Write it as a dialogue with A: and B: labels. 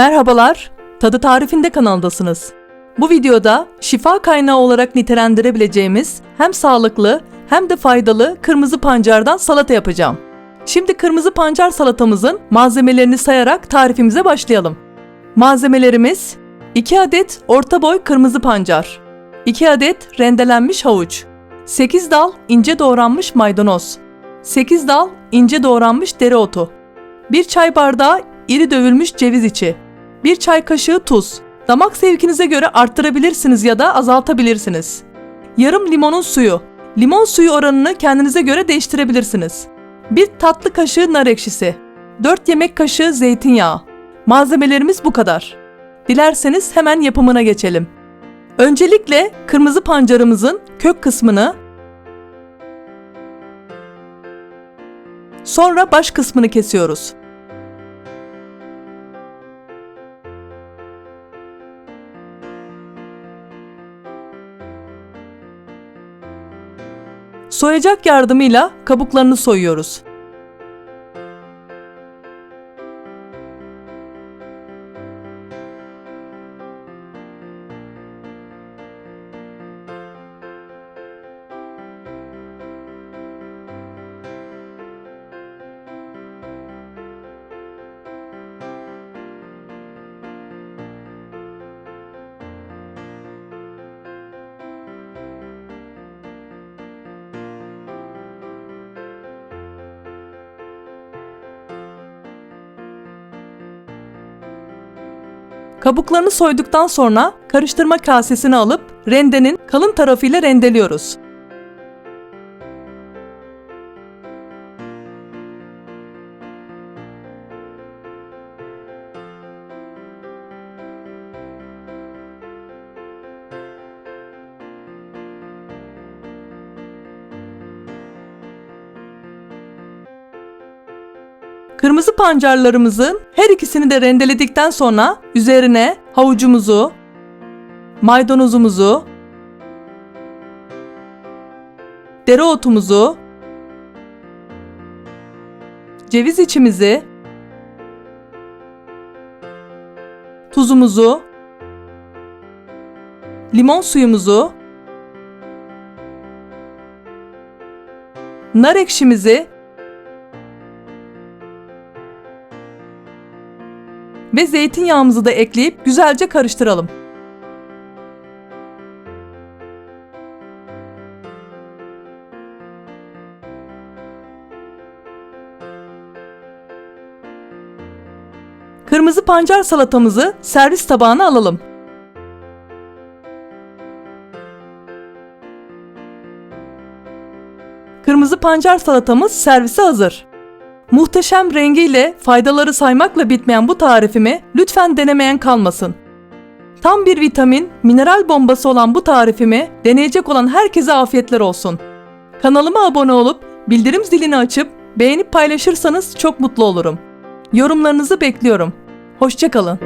A: Merhabalar, Tadı Tarifinde kanaldasınız. Bu videoda şifa kaynağı olarak nitelendirebileceğimiz hem sağlıklı hem de faydalı kırmızı pancardan salata yapacağım. Şimdi kırmızı pancar salatamızın malzemelerini sayarak tarifimize başlayalım. Malzemelerimiz 2 adet orta boy kırmızı pancar, 2 adet rendelenmiş havuç, 8 dal ince doğranmış maydanoz, 8 dal ince doğranmış dereotu, 1 çay bardağı iri dövülmüş ceviz içi, 1 çay kaşığı tuz. Damak zevkinize göre arttırabilirsiniz ya da azaltabilirsiniz. Yarım limonun suyu. Limon suyu oranını kendinize göre değiştirebilirsiniz. 1 tatlı kaşığı nar ekşisi. 4 yemek kaşığı zeytinyağı. Malzemelerimiz bu kadar. Dilerseniz hemen yapımına geçelim. Öncelikle kırmızı pancarımızın kök kısmını sonra baş kısmını kesiyoruz. Soyacak yardımıyla kabuklarını soyuyoruz. Kabuklarını soyduktan sonra karıştırma kasesine alıp rendenin kalın tarafıyla rendeliyoruz. Kırmızı pancarlarımızın her ikisini de rendeledikten sonra üzerine havucumuzu, maydanozumuzu, dereotumuzu, ceviz içimizi, tuzumuzu, limon suyumuzu, nar ekşimizi ve zeytinyağımızı da ekleyip güzelce karıştıralım. Kırmızı pancar salatamızı servis tabağına alalım. Kırmızı pancar salatamız servise hazır. Muhteşem rengiyle faydaları saymakla bitmeyen bu tarifimi lütfen denemeyen kalmasın. Tam bir vitamin, mineral bombası olan bu tarifimi deneyecek olan herkese afiyetler olsun. Kanalıma abone olup bildirim zilini açıp beğenip paylaşırsanız çok mutlu olurum. Yorumlarınızı bekliyorum. Hoşçakalın.